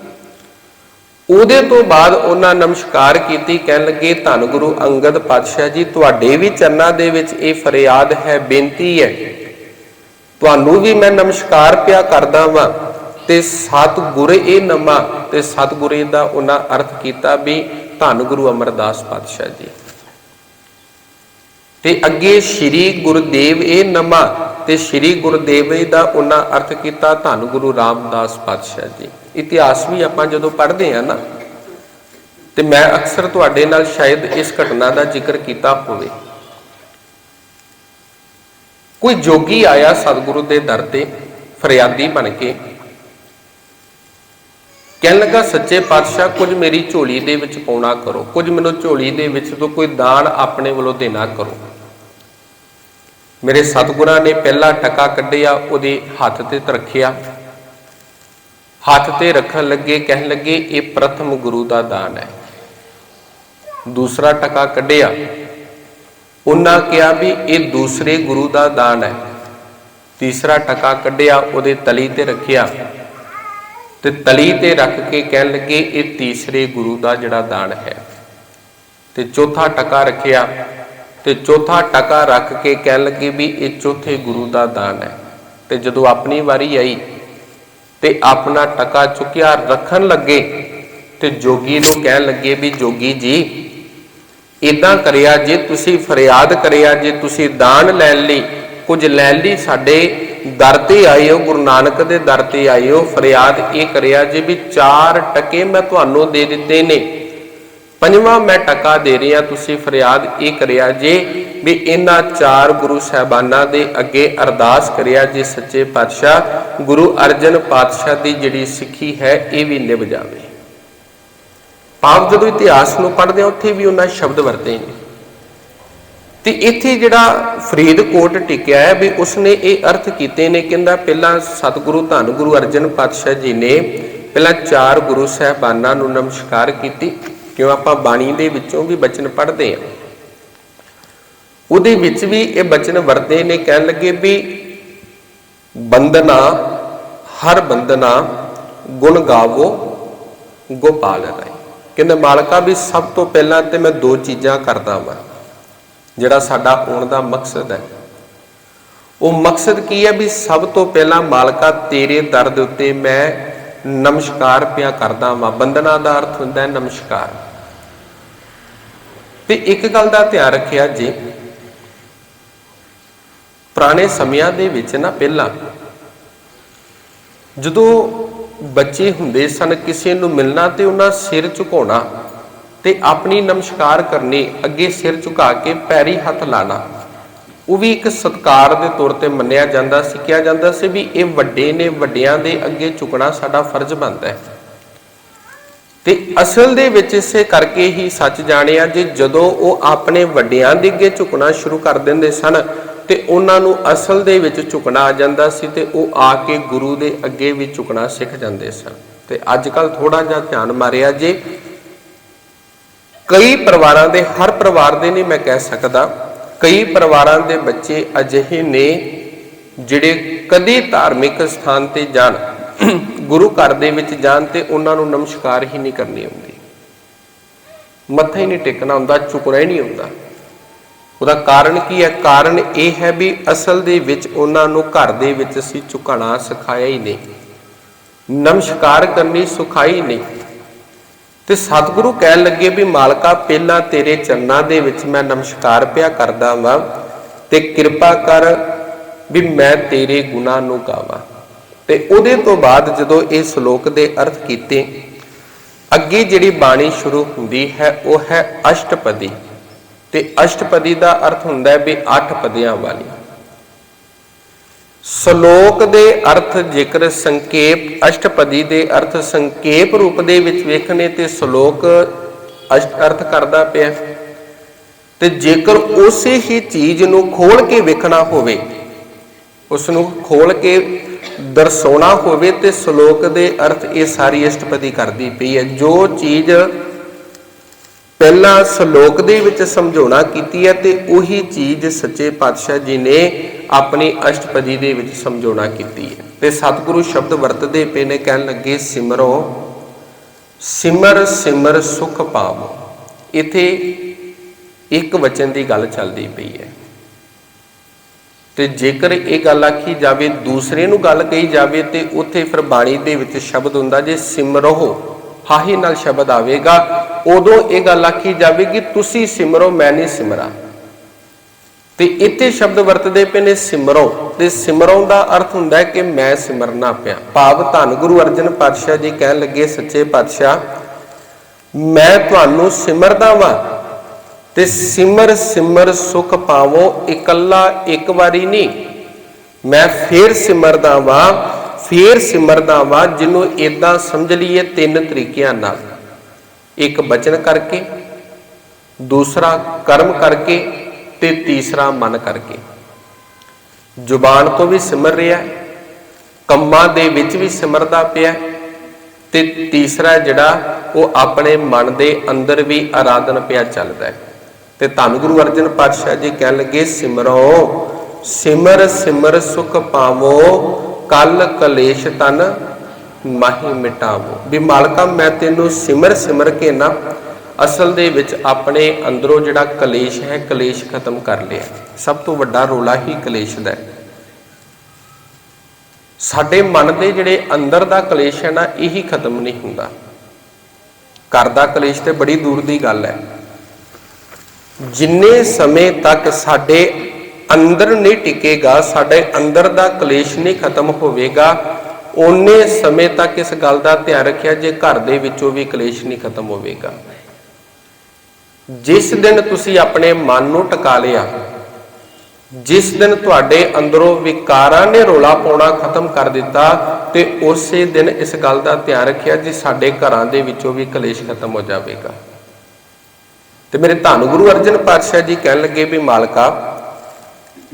Speaker 1: ਉਹਦੇ ਤੋਂ ਬਾਅਦ ਉਹਨਾਂ ਨਮਸਕਾਰ ਕੀਤੀ, ਕਹਿਣ ਲੱਗੇ, ਧੰਨ ਗੁਰੂ ਅੰਗਦ ਪਾਤਸ਼ਾਹ ਜੀ, ਤੁਹਾਡੇ ਵੀ ਚਰਨਾਂ ਦੇ ਵਿੱਚ ਇਹ ਫਰਿਆਦ ਹੈ, ਬੇਨਤੀ ਹੈ। ਤੁਹਾਨੂੰ ਵੀ ਮੈਂ ਨਮਸਕਾਰ ਪਿਆ ਕਰਦਾ ਵਾਂ ਤੇ ਸਤਿਗੁਰ ਇਹ ਨਮਾ ਤੇ ਸਤਿਗੁਰੇ ਦਾ ਉਹਨਾਂ ਅਰਥ ਕੀਤਾ ਵੀ ਧੰਨ ਗੁਰੂ ਅਮਰਦਾਸ ਪਾਤਸ਼ਾਹ ਜੀ। ਤੇ ਅੱਗੇ ਸ੍ਰੀ ਗੁਰਦੇਵ ਇਹ ਨਮਾ ਤੇ ਸ੍ਰੀ ਗੁਰਦੇਵ ਦਾ ਉਹਨਾਂ ਅਰਥ ਕੀਤਾ ਧੰਨ ਗੁਰੂ ਰਾਮਦਾਸ ਪਾਤਸ਼ਾਹ ਜੀ। ਇਤਿਹਾਸ ਵੀ ਆਪਾਂ ਜਦੋਂ ਪੜ੍ਹਦੇ ਆ ਨਾ, ਤੇ ਮੈਂ ਅਕਸਰ ਤੁਹਾਡੇ ਨਾਲ ਸ਼ਾਇਦ ਇਸ ਘਟਨਾ ਦਾ ਜ਼ਿਕਰ ਕੀਤਾ ਹੋਵੇ। ਕੋਈ ਜੋਗੀ ਆਇਆ ਸਤਿਗੁਰੂ ਦੇ ਦਰ ਤੇ, ਫਰਿਆਦੀ ਬਣ ਕੇ ਕਹਿਣ ਲੱਗਾ, ਸੱਚੇ ਪਾਤਸ਼ਾਹ, ਕੁਝ ਮੇਰੀ ਝੋਲੀ ਦੇ ਵਿੱਚ ਪਾਉਣਾ ਕਰੋ। ਕੁਝ ਮੈਨੂੰ ਝੋਲੀ ਦੇ ਵਿੱਚ ਤੋਂ ਕੋਈ ਦਾਨ ਆਪਣੇ ਵੱਲੋਂ ਦੇਣਾ ਕਰੋ। ਮੇਰੇ ਸਤਿਗੁਰਾਂ ਨੇ ਪਹਿਲਾ ਟਕਾ ਕੱਢਿਆ, ਉਹਦੇ ਹੱਥ ਤੇ ਰੱਖਿਆ ਹੱਥ ਤੇ ਰੱਖਣ ਲੱਗੇ, ਕਹਿਣ ਲੱਗੇ, ਇਹ ਪ੍ਰਥਮ ਗੁਰੂ ਦਾ ਦਾਨ ਹੈ। ਦੂਸਰਾ ਟਕਾ ਕੱਢਿਆ। ਉਹਨਾਂ ਕਿਹਾ ਵੀ, ਇਹ ਦੂਸਰੇ ਗੁਰੂ ਦਾ ਦਾਨ ਹੈ। ਤੀਸਰਾ ਟਕਾ ਕੱਢਿਆ, ਉਹਦੇ ਤਲੀ ਤੇ ਰੱਖਿਆ। ਤੇ ਤਲੀ ਤੇ ਰੱਖ ਕੇ ਕਹਿਣ ਲੱਗੇ, ਇਹ ਤੀਸਰੇ ਗੁਰੂ ਦਾ ਜਿਹੜਾ ਦਾਨ ਹੈ। ਤੇ ਚੌਥਾ ਟਕਾ ਰੱਖਿਆ। ਤੇ ਚੌਥਾ ਟਕਾ ਰੱਖ ਕੇ ਕਹਿਣ ਲੱਗੇ ਵੀ ਇਹ ਚੌਥੇ ਗੁਰੂ ਦਾ ਦਾਨ ਹੈ। ਤੇ ਜਦੋਂ ਆਪਣੀ ਵਾਰੀ ਆਈ ਤੇ ਆਪਣਾ ਟਕਾ ਚੁੱਕਿਆ, ਰੱਖਣ ਲੱਗੇ ਤੇ ਜੋਗੀ ਨੂੰ ਕਹਿਣ ਲੱਗੇ ਵੀ, ਜੋਗੀ ਜੀ ਇਦਾਂ ਕਰਿਆ, ਜੇ ਤੁਸੀਂ ਫਰਿਆਦ ਕਰਿਆ, ਜੇ ਤੁਸੀਂ ਦਾਨ ਲੈਣ ਲਈ ਕੁਝ ਲੈਣ ਲਈ ਸਾਡੇ ਦਰ ਤੇ ਆਏ ਹੋ ਗੁਰੂ ਨਾਨਕ ਦੇ ਦਰ ਤੇ ਆਏ ਹੋ ਫਰਿਆਦ ਇਹ ਕਰਿਆ ਜੇ ਵੀ ਚਾਰ ਟਕੇ ਮੈਂ ਤੁਹਾਨੂੰ ਦੇ ਦਿੱਤੇ ਨੇ। ਪੰਜਵਾਂ ਮੈਂ ਟਕਾ ਦੇ ਰਿਹਾ, ਤੁਸੀਂ ਫਰਿਆਦ ਇਹ ਕਰਿਆ ਜੇ ਵੀ ਇਹਨਾਂ ਚਾਰ ਗੁਰੂ ਸਾਹਿਬਾਨਾਂ ਦੇ ਅੱਗੇ ਅਰਦਾਸ ਕਰਿਆ ਜੇ ਸੱਚੇ ਪਾਤਸ਼ਾਹ, ਗੁਰੂ ਅਰਜਨ ਪਾਤਸ਼ਾਹ ਦੀ ਜਿਹੜੀ ਸਿੱਖੀ ਹੈ, ਇਹ ਵੀ ਨਿਭ ਜਾਵੇ। ਆਪ ਜਦੋਂ ਇਤਿਹਾਸ ਨੂੰ ਪੜ੍ਹਦੇ ਆ ਉੱਥੇ ਵੀ ਉਹਨਾਂ ਸ਼ਬਦ ਵਰਤੇ ਨੇ। ਤੇ ਇੱਥੇ ਜਿਹੜਾ ਫਰੀਦਕੋਟ ਟਿਕਿਆ ਹੈ ਵੀ ਉਸਨੇ ਇਹ ਅਰਥ ਕੀਤੇ ਨੇ, ਕਹਿੰਦਾ ਪਹਿਲਾਂ ਸਤਿਗੁਰੂ ਧੰਨ ਗੁਰੂ ਅਰਜਨ ਪਾਤਸ਼ਾਹ ਜੀ ਨੇ ਪਹਿਲਾਂ ਚਾਰ ਗੁਰੂ ਸਾਹਿਬਾਨਾਂ ਨੂੰ ਨਮਸਕਾਰ ਕੀਤੀ। ਕਿਉਂ ਆਪਾਂ ਬਾਣੀ ਦੇ ਵਿੱਚੋਂ ਵੀ ਬਚਨ ਪੜ੍ਹਦੇ ਆ ਉਹਦੇ ਵਿੱਚ ਵੀ ਇਹ ਬਚਨ ਵਰਤੇ ਨੇ, ਕਹਿਣ ਲੱਗੇ ਵੀ ਬੰਦਨਾ ਹਰ ਬੰਦਨਾ ਗੁਣ ਗਾਵੋ, ਗੋਪਾਲ ਰਾਏ। ਕਹਿੰਦੇ ਮਾਲਕਾ ਵੀ ਸਭ ਤੋਂ ਪਹਿਲਾਂ ਤੇ ਮੈਂ ਦੋ ਚੀਜ਼ਾਂ ਕਰਦਾ ਵਾਂ। ਜਿਹੜਾ ਸਾਡਾ ਆਉਣ ਦਾ ਮਕਸਦ ਹੈ। ਉਹ ਮਕਸਦ ਕੀ ਹੈ ਵੀ ਸਭ ਤੋਂ ਪਹਿਲਾਂ ਮਾਲਕਾ, ਤੇਰੇ ਦਰ ਦੇ ਉੱਤੇ ਮੈਂ ਨਮਸਕਾਰ ਪਿਆ ਕਰਦਾ ਵਾਂ। ਬੰਦਨਾ ਦਾ ਅਰਥ ਹੁੰਦਾ ਹੈ ਨਮਸਕਾਰ। ਤੇ ਇੱਕ ਗੱਲ ਦਾ ਧਿਆਨ ਰੱਖਿਆ ਜੀ। ਪੁਰਾਣੇ ਸਮਿਆਂ ਦੇ ਵਿੱਚ ਨਾ ਪਹਿਲਾਂ ਜਦੋਂ ਬੱਚੇ ਹੁੰਦੇ ਸਨ, ਕਿਸੇ ਨੂੰ ਮਿਲਣਾ ਤੇ ਉਹਨਾਂ ਸਿਰ ਝੁਕਾਉਣਾ ਤੇ ਆਪਣੀ ਨਮਸਕਾਰ ਕਰਨੀ, ਅੱਗੇ ਸਿਰ ਝੁਕਾ ਕੇ ਪੈਰੀ ਹੱਥ ਲਾਣਾ। ਉਹ ਵੀ ਇੱਕ ਸਤਕਾਰ ਦੇ ਤੌਰ ਤੇ ਮੰਨਿਆ ਜਾਂਦਾ ਸੀ, ਕਿਹਾ ਜਾਂਦਾ ਸੀ ਵੀ ਇਹ ਵੱਡੇ ਨੇ, ਵੱਡਿਆਂ ਦੇ ਅੱਗੇ ਝੁਕਣਾ ਸਾਡਾ ਫਰਜ਼ ਬਣਦਾ ਹੈ। ਤੇ ਅਸਲ ਦੇ ਵਿੱਚ ਇਸੇ ਕਰਕੇ ਹੀ ਸੱਚ ਜਾਣਿਆ ਜੇ ਜਦੋਂ ਉਹ ਆਪਣੇ ਵੱਡਿਆਂ ਦੇ ਅੱਗੇ ਝੁਕਣਾ ਸ਼ੁਰੂ ਕਰ ਦਿੰਦੇ ਸਨ, ਤੇ ਉਹਨਾਂ ਨੂੰ ਅਸਲ ਦੇ ਵਿੱਚ ਝੁਕਣਾ ਆ ਜਾਂਦਾ ਸੀ ਤੇ ਉਹ ਆ ਕੇ ਗੁਰੂ ਦੇ ਅੱਗੇ ਵੀ ਝੁਕਣਾ ਸਿੱਖ ਜਾਂਦੇ ਸਨ। ਤੇ ਅੱਜ ਕੱਲ ਥੋੜਾ ਜਿਹਾ ਧਿਆਨ ਮਾਰਿਆ ਜੇ ਕਈ ਪਰਿਵਾਰਾਂ ਦੇ, ਹਰ ਪਰਿਵਾਰ ਦੇ ਨਹੀਂ ਮੈਂ ਕਹਿ ਸਕਦਾ, ਕਈ ਪਰਿਵਾਰਾਂ ਦੇ ਬੱਚੇ ਅਜਿਹੇ ਨੇ ਜਿਹੜੇ ਕਦੀ ਧਾਰਮਿਕ ਸਥਾਨ ਤੇ ਜਾਣ, ਗੁਰੂ ਘਰ ਦੇ ਵਿੱਚ ਜਾਣ ਤੇ ਉਹਨਾਂ ਨੂੰ ਨਮਸਕਾਰ ਹੀ ਨਹੀਂ ਕਰਨੀ ਆਉਂਦੀ ਮੱਥਾ ਹੀ ਨਹੀਂ ਟੇਕਣਾ ਹੁੰਦਾ ਝੁਕਣਾ ਹੀ ਨਹੀਂ ਹੁੰਦਾ। ਉਹਦਾ ਕਾਰਨ ਕੀ ਹੈ? ਕਾਰਨ ਇਹ ਹੈ ਵੀ ਅਸਲ ਦੇ ਵਿੱਚ ਉਹਨਾਂ ਨੂੰ ਘਰ ਦੇ ਵਿੱਚ ਅਸੀਂ ਝੁਕਾਣਾ ਸਿਖਾਇਆ ਹੀ ਨਹੀਂ। ਨਮਸਕਾਰ ਕਰਨੀ ਸਿਖਾਈ ਨਹੀਂ। ਤੇ ਸਤਿਗੁਰੂ ਕਹਿਣ ਲੱਗੇ ਵੀ ਮਾਲਕਾ, ਪਹਿਲਾਂ ਤੇਰੇ ਚਰਨਾਂ ਦੇ ਵਿੱਚ ਮੈਂ ਨਮਸਕਾਰ ਪਿਆ ਕਰਦਾ ਵਾਂ ਤੇ ਕਿਰਪਾ ਕਰ ਵੀ ਮੈਂ ਤੇਰੇ ਗੁਨਾਹ ਨੂੰ ਗਾਵਾਂ। ਤੇ ਉਹਦੇ ਤੋਂ ਬਾਅਦ ਜਦੋਂ ਇਹ ਸ਼ਲੋਕ ਦੇ ਅਰਥ ਕੀਤੇ, ਅੱਗੇ ਜਿਹੜੀ ਬਾਣੀ ਸ਼ੁਰੂ ਹੁੰਦੀ ਹੈ, ਉਹ ਹੈ ਅਸ਼ਟਪਦੀ। ਤੇ ਅਸ਼ਟਪਦੀ ਦਾ ਅਰਥ ਹੁੰਦਾ ਹੈ ਵੀ 8 ਪਦਿਆਂ ਵਾਲੀ। ਸ਼ਲੋਕ ਦੇ ਅਰਥ ਜੇਕਰ ਸੰਖੇਪ, ਅਸ਼ਟਪਦੀ ਦੇ ਅਰਥ ਸੰਖੇਪ ਰੂਪ ਦੇ ਵਿੱਚ ਵੇਖਣੇ ਤੇ ਸ਼ਲੋਕ ਅਸ਼ਟ ਅਰਥ ਕਰਦਾ ਪਿਆ ਤੇ ਜੇਕਰ ਉਸੇ ਹੀ ਚੀਜ਼ ਨੂੰ ਖੋਲ ਕੇ ਵੇਖਣਾ ਹੋਵੇ ਉਸ ਨੂੰ ਖੋਲ ਕੇ ਦਰਸਾਉਣਾ ਹੋਵੇ ਤੇ ਸ਼ਲੋਕ ਦੇ ਅਰਥ ਇਹ ਸਾਰੀ ਅਸ਼ਟਪਦੀ ਕਰਦੀ ਪਈ ਹੈ। ਜੋ ਚੀਜ਼ ਪਹਿਲਾਂ ਸ਼ਲੋਕ ਦੇ ਵਿੱਚ ਸਮਝਾਉਣਾ ਕੀਤੀ ਹੈ ਤੇ ਉਹੀ ਚੀਜ਼ ਸੱਚੇ ਪਾਤਸ਼ਾਹ ਜੀ ਨੇ ਆਪਣੀ ਅਸ਼ਟਪਦੀ ਦੇ ਵਿੱਚ ਸਮਝਾਉਣਾ ਕੀਤੀ ਹੈ। ਤੇ ਸਤਿਗੁਰੂ ਸ਼ਬਦ ਵਰਤਦੇ ਪਏ ਨੇ, ਕਹਿਣ ਲੱਗੇ, ਸਿਮਰੋ, ਸਿਮਰ ਸਿਮਰ ਸੁਖ ਪਾਵੋ। ਇਥੇ ਇੱਕ ਵਚਨ ਦੀ ਗੱਲ ਚੱਲਦੀ ਪਈ ਹੈ। ਤੇ ਜੇਕਰ ਇਹ ਗੱਲ ਆਖੀ ਜਾਵੇ, ਦੂਸਰੇ ਨੂੰ ਗੱਲ ਕਹੀ ਜਾਵੇ, ਤੇ ਉੱਥੇ ਫਿਰ ਬਾਣੀ ਦੇ ਵਿੱਚ ਸ਼ਬਦ ਹੁੰਦਾ ਜੇ ਸਿਮਰੋ, ਹਾਹੀ ਨਾਲ ਸ਼ਬਦ ਆਵੇਗਾ ਉਦੋਂ ਇਹ ਗੱਲ ਆਖੀ ਜਾਵੇਗੀ, ਤੁਸੀਂ ਸਿਮਰੋ, ਮੈਂ ਨਹੀਂ ਸਿਮਰਾ। ਤੇ ਇੱਥੇ ਸ਼ਬਦ ਵਰਤਦੇ ਪਏ ਨੇ ਸਿਮਰੋ। ਤੇ ਸਿਮਰੋਂ ਦਾ ਅਰਥ ਹੁੰਦਾ ਹੈ ਕਿ ਮੈਂ ਸਿਮਰਨਾ ਪਿਆ। ਭਾਵ ਧੰਨ ਗੁਰੂ ਅਰਜਨ ਪਾਤਸ਼ਾਹ ਜੀ ਕਹਿਣ ਲੱਗੇ, ਸੱਚੇ ਪਾਤਸ਼ਾਹ, ਮੈਂ ਤੁਹਾਨੂੰ ਸਿਮਰਦਾ ਵਾਂ। ਤੇ ਸਿਮਰ ਸਿਮਰ ਸੁਖ ਪਾਵੋ, ਇਕੱਲਾ ਇੱਕ ਵਾਰੀ ਨਹੀਂ। ਮੈਂ ਫੇਰ ਸਿਮਰਦਾ ਵਾਂ, ਫੇਰ ਸਿਮਰਦਾ ਵਾਂ, ਜਿਹਨੂੰ ਇਦਾਂ ਸਮਝ ਲਈਏ ਤਿੰਨ ਤਰੀਕਿਆਂ ਨਾਲ। ਇੱਕ ਬਚਨ ਕਰਕੇ, ਦੂਸਰਾ ਕਰਮ ਕਰਕੇ ਤੇ ਤੀਸਰਾ ਮਨ ਕਰਕੇ। ਜ਼ੁਬਾਨ ਤੋਂ ਵੀ ਸਿਮਰ ਰਿਹਾ ਕੰਮਾਂ ਦੇ ਵਿੱਚ ਵੀ ਸਿਮਰਦਾ ਪਿਆ ਤੇ ਤੀਸਰਾ ਜਿਹੜਾ, ਉਹ ਆਪਣੇ ਮਨ ਦੇ ਅੰਦਰ ਵੀ ਆਰਾਧਨ ਪਿਆ ਚੱਲਦਾ ਹੈ। ਤੇ ਧੰਨ ਗੁਰੂ ਅਰਜਨ ਪਾਤਸ਼ਾਹ ਜੀ ਕਹਿਣ ਲੱਗੇ, ਸਿਮਰੋ, ਸਿਮਰ ਸਿਮਰ ਸੁਖ ਪਾਵੋ, ਕਲ ਕਲੇਸ਼ ਤਨ ਮਾਹੀ ਮਿਟਾਵੋ। ਵੀ ਮਾਲਕਾ, ਮੈਂ ਤੈਨੂੰ ਸਿਮਰ ਸਿਮਰ ਕੇ ਨਾ, ਅਸਲ ਦੇ ਵਿੱਚ ਆਪਣੇ ਅੰਦਰੋਂ ਜਿਹੜਾ ਕਲੇਸ਼ ਹੈ, ਕਲੇਸ਼ ਖਤਮ ਕਰ ਲਿਆ। ਸਭ ਤੋਂ ਵੱਡਾ ਰੋਲਾ ਹੀ ਕਲੇਸ਼ ਦਾ ਹੈ। ਸਾਡੇ ਮਨ ਦੇ ਜਿਹੜੇ ਅੰਦਰ ਦਾ ਕਲੇਸ਼ ਹੈ ਨਾ, ਇਹੀ ਖਤਮ ਨਹੀਂ ਹੁੰਦਾ। ਘਰ ਦਾ ਕਲੇਸ਼ ਤੇ ਬੜੀ ਦੂਰ ਦੀ ਗੱਲ ਹੈ। ਜਿੰਨੇ ਸਮੇਂ ਤੱਕ ਸਾਡੇ ਅੰਦਰ ਨਹੀਂ ਟਿਕੇਗਾ, ਸਾਡੇ ਅੰਦਰ ਦਾ ਕਲੇਸ਼ ਨਹੀਂ ਖਤਮ ਹੋਵੇਗਾ ਓਨੇ ਸਮੇਂ ਤੱਕ ਇਸ ਗੱਲ ਦਾ ਧਿਆਨ ਰੱਖਿਆ ਜੇ ਘਰ ਦੇ ਵਿੱਚੋਂ ਵੀ ਕਲੇਸ਼ ਨਹੀਂ ਖਤਮ ਹੋਵੇਗਾ। ਜਿਸ ਦਿਨ ਤੁਸੀਂ ਆਪਣੇ ਮਨ ਨੂੰ ਟਿਕਾ ਲਿਆ, ਜਿਸ ਦਿਨ ਤੁਹਾਡੇ ਅੰਦਰੋਂ ਵਿਕਾਰਾਂ ਨੇ ਰੋਲਾ ਪਾਉਣਾ ਖਤਮ ਕਰ ਦਿੱਤਾ ਤੇ ਉਸੇ ਦਿਨ ਇਸ ਗੱਲ ਦਾ ਧਿਆਨ ਰੱਖਿਆ ਜੀ ਸਾਡੇ ਘਰਾਂ ਦੇ ਵਿੱਚੋਂ ਵੀ ਕਲੇਸ਼ ਖਤਮ ਹੋ ਜਾਵੇਗਾ। ਤੇ ਮੇਰੇ ਧੰਨ ਗੁਰੂ ਅਰਜਨ ਪਾਤਸ਼ਾਹ ਜੀ ਕਹਿਣ ਲੱਗੇ ਵੀ ਮਾਲਕਾ,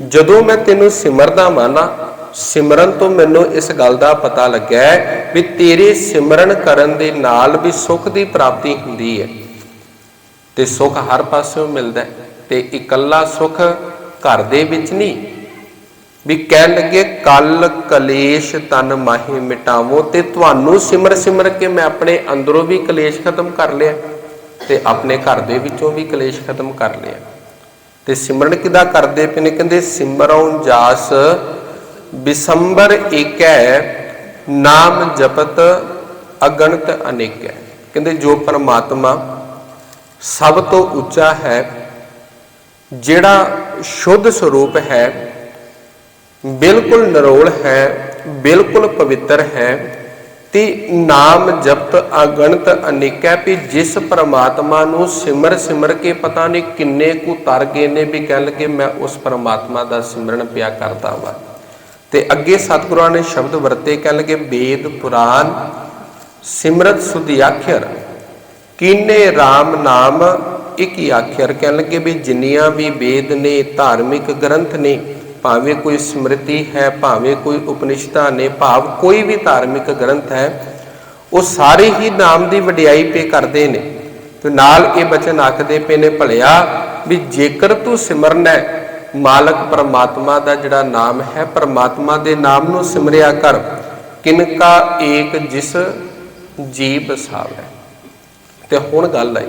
Speaker 1: ਜਦੋਂ ਮੈਂ ਤੈਨੂੰ ਸਿਮਰਦਾ ਮਾਨਾ ਸਿਮਰਨ ਤੋਂ ਮੈਨੂੰ ਇਸ ਗੱਲ ਦਾ ਪਤਾ ਲੱਗਿਆ ਵੀ ਤੇਰੇ ਸਿਮਰਨ ਕਰਨ ਦੇ ਨਾਲ ਵੀ ਸੁੱਖ ਦੀ ਪ੍ਰਾਪਤੀ ਹੁੰਦੀ ਹੈ। ਤੇ ਸੁੱਖ ਹਰ ਪਾਸਿਓਂ ਮਿਲਦਾ ਹੈ ਤੇ ਇਕੱਲਾ ਸੁੱਖ ਘਰ ਦੇ ਵਿੱਚ ਨਹੀਂ। ਵੀ ਕਹਿਣ ਲੱਗੇ, ਕਲ ਕਲੇਸ਼ ਤਨ ਮਾਹੀ ਮਿਟਾਵੋ ਤੇ ਤੁਹਾਨੂੰ ਸਿਮਰ ਸਿਮਰ ਕੇ ਮੈਂ ਆਪਣੇ ਅੰਦਰੋਂ ਵੀ ਕਲੇਸ਼ ਖਤਮ ਕਰ ਲਿਆ ਤੇ ਆਪਣੇ ਘਰ ਦੇ ਵਿੱਚੋਂ ਵੀ ਕਲੇਸ਼ ਖਤਮ ਕਰ ਲਿਆ। ਤੇ ਸਿਮਰਨ ਕਿਦਾ ਕਰਦੇ ਪਏ ਨੇ? ਕਹਿੰਦੇ ਸਿਮਰਉ ਜਾਸ ਬਿਸੰਬਰ ਏਕੈ, ਨਾਮ ਜਪਤ ਅਗਣਤ ਅਨੇਕੈ। ਕਹਿੰਦੇ ਜੋ ਪਰਮਾਤਮਾ ਸਭ ਤੋਂ ਉੱਚਾ ਹੈ, ਜਿਹੜਾ ਸ਼ੁੱਧ ਸਰੂਪ ਹੈ, ਬਿਲਕੁਲ ਨਿਰੋਲ ਹੈ, ਬਿਲਕੁਲ ਪਵਿੱਤਰ ਹੈ, ਤੇ ਨਾਮ ਜਪਤ ਅਗਣਤ ਅਨੇਕੈ ਵੀ ਜਿਸ ਪ੍ਰਮਾਤਮਾ ਨੂੰ ਸਿਮਰ ਸਿਮਰ ਕੇ ਪਤਾ ਨਹੀਂ ਕਿੰਨੇ ਕੁ ਤਰ ਗਏ ਨੇ ਵੀ ਕਹਿ ਲਗੇ ਮੈਂ ਉਸ ਪ੍ਰਮਾਤਮਾ ਦਾ ਸਿਮਰਨ ਪਿਆ ਕਰਦਾ ਵਾ। ਤੇ ਅੱਗੇ ਸਤਿਗੁਰਾਂ ਨੇ ਸ਼ਬਦ ਵਰਤੇ ਕਹਿਣ ਲੱਗੇ, ਵੇਦ ਪੁਰਾਨ ਸਿਮਰਤ ਸੁਧੀ ਆਖਿਰ ਕੀਨੇ RAM ਨਾਮ ਇੱਕ ਹੀ ਆਖਿਰ ਕਹਿਣ ਲੱਗੇ ਵੀ ਜਿੰਨੀਆਂ ਵੀ ਵੇਦ ਨੇ, ਧਾਰਮਿਕ ਗ੍ਰੰਥ ਨੇ, ਭਾਵੇਂ ਕੋਈ ਸਮ੍ਰਿਤੀ ਹੈ, ਭਾਵੇਂ ਕੋਈ ਉਪਨਿਸ਼ਦਾਂ ਨੇ, ਭਾਵ ਕੋਈ ਵੀ ਧਾਰਮਿਕ ਗ੍ਰੰਥ ਹੈ, ਉਹ ਸਾਰੇ ਹੀ ਨਾਮ ਦੀ ਵਡਿਆਈ ਪੇ ਕਰਦੇ ਨੇ। ਤੇ ਨਾਲ ਇਹ ਬਚਨ ਆਖਦੇ ਪਏ ਨੇ, ਭਲਿਆ, ਵੀ ਜੇਕਰ ਤੂੰ ਸਿਮਰਨਾ ਹੈ ਮਾਲਕ ਪਰਮਾਤਮਾ ਦਾ ਜਿਹੜਾ ਨਾਮ ਹੈ, ਪਰਮਾਤਮਾ ਦੇ ਨਾਮ ਨੂੰ ਸਿਮਰਿਆ ਕਰ। ਕਿਨਕਾ ਏਕ ਜਿਸ ਜੀਵ ਬਸਾਵੈ ਤੇ ਹੁਣ ਗੱਲ ਆਈ।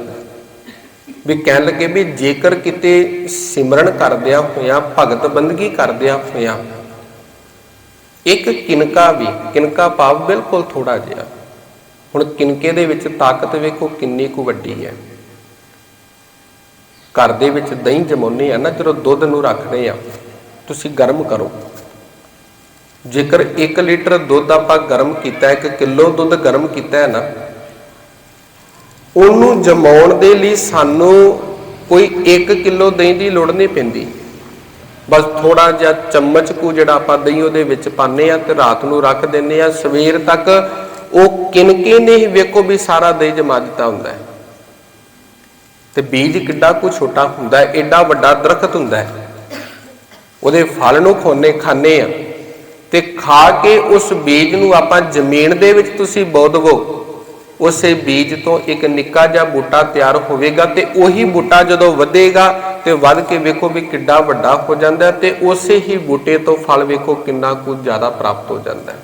Speaker 1: ਵੀ ਕਹਿਣ ਲੱਗੇ ਵੀ ਜੇਕਰ ਕਿਤੇ ਸਿਮਰਨ ਕਰਦਿਆਂ ਹੋਇਆ ਭਗਤ ਬੰਦਗੀ ਕਰਦਿਆਂ ਹੋਇਆਂ, ਇੱਕ ਕਿਨਕਾ ਵੀ ਕਿਨਕਾ ਭਾਵ ਬਿਲਕੁਲ ਥੋੜਾ ਜਿਹਾ, ਹੁਣ ਕਿਨਕੇ ਦੇ ਵਿੱਚ ਤਾਕਤ ਵੇਖੋ ਕਿੰਨੀ ਕੁ ਵੱਡੀ ਹੈ। ਘਰ ਦੇ ਵਿੱਚ ਦਹੀਂ ਜਮਾਉਨੇ ਆ ਨਾ, ਜਦੋਂ ਦੁੱਧ ਨੂੰ ਰੱਖਦੇ ਆ, ਤੁਸੀਂ ਗਰਮ ਕਰੋ। ਜੇਕਰ 1 ਲੀਟਰ ਦੁੱਧ ਆਪਾਂ ਗਰਮ ਕੀਤਾ 1 ਕਿਲੋ ਦੁੱਧ ਗਰਮ ਕੀਤਾ ਹੈ ਨਾ, ਉਹਨੂੰ ਜਮਾਉਣ ਦੇ ਲਈ ਸਾਨੂੰ ਕੋਈ 1 ਕਿਲੋ ਦਹੀਂ ਦੀ ਲੋੜ ਨਹੀਂ ਪੈਂਦੀ। ਬਸ ਥੋੜਾ ਜਿਹਾ ਚਮਚ ਕੁ ਜਿਹੜਾ ਆਪਾਂ ਦਹੀਂ ਉਹਦੇ ਵਿੱਚ ਪਾਉਂਦੇ ਆ ਤੇ ਰਾਤ ਨੂੰ ਰੱਖ ਦਿੰਨੇ ਆ ਸਵੇਰ ਤੱਕ ਉਹ ਕਿਨਕੇ ਨਹੀਂ ਵੇਖੋ ਵੀ ਸਾਰਾ ਦਹੀਂ ਜਮਾ ਦਿੱਤਾ ਹੁੰਦਾ ਹੈ। ਤੇ ਬੀਜ ਕਿੱਡਾ ਕੁ ਛੋਟਾ ਹੁੰਦਾ ਹੈ ਐਡਾ ਵੱਡਾ ਦਰਖਤ ਹੁੰਦਾ ਹੈ। ਉਹਦੇ ਫਲ ਨੂੰ ਖੋਨੇ ਖਾਣੇ ਆ ਤੇ ਖਾ ਕੇ ਉਸ ਬੀਜ ਨੂੰ ਆਪਾਂ ਜ਼ਮੀਨ ਦੇ ਵਿੱਚ ਤੁਸੀਂ ਬੋ ਦਵੋ ਉਸੇ ਬੀਜ ਤੋਂ ਇੱਕ ਨਿੱਕਾ ਜਿਹਾ ਬੂਟਾ ਤਿਆਰ ਹੋਵੇਗਾ ਤੇ ਉਹੀ ਬੂਟਾ ਜਦੋਂ ਵਧੇਗਾ ਤੇ ਵੱਧ ਕੇ ਵੇਖੋ ਵੀ ਕਿੱਡਾ ਵੱਡਾ ਹੋ ਜਾਂਦਾ ਤੇ ਉਸੇ ਹੀ ਬੂਟੇ ਤੋਂ ਫਲ ਵੇਖੋ ਕਿੰਨਾ ਕੁ ਜ਼ਿਆਦਾ ਪ੍ਰਾਪਤ ਹੋ ਜਾਂਦਾ ਹੈ।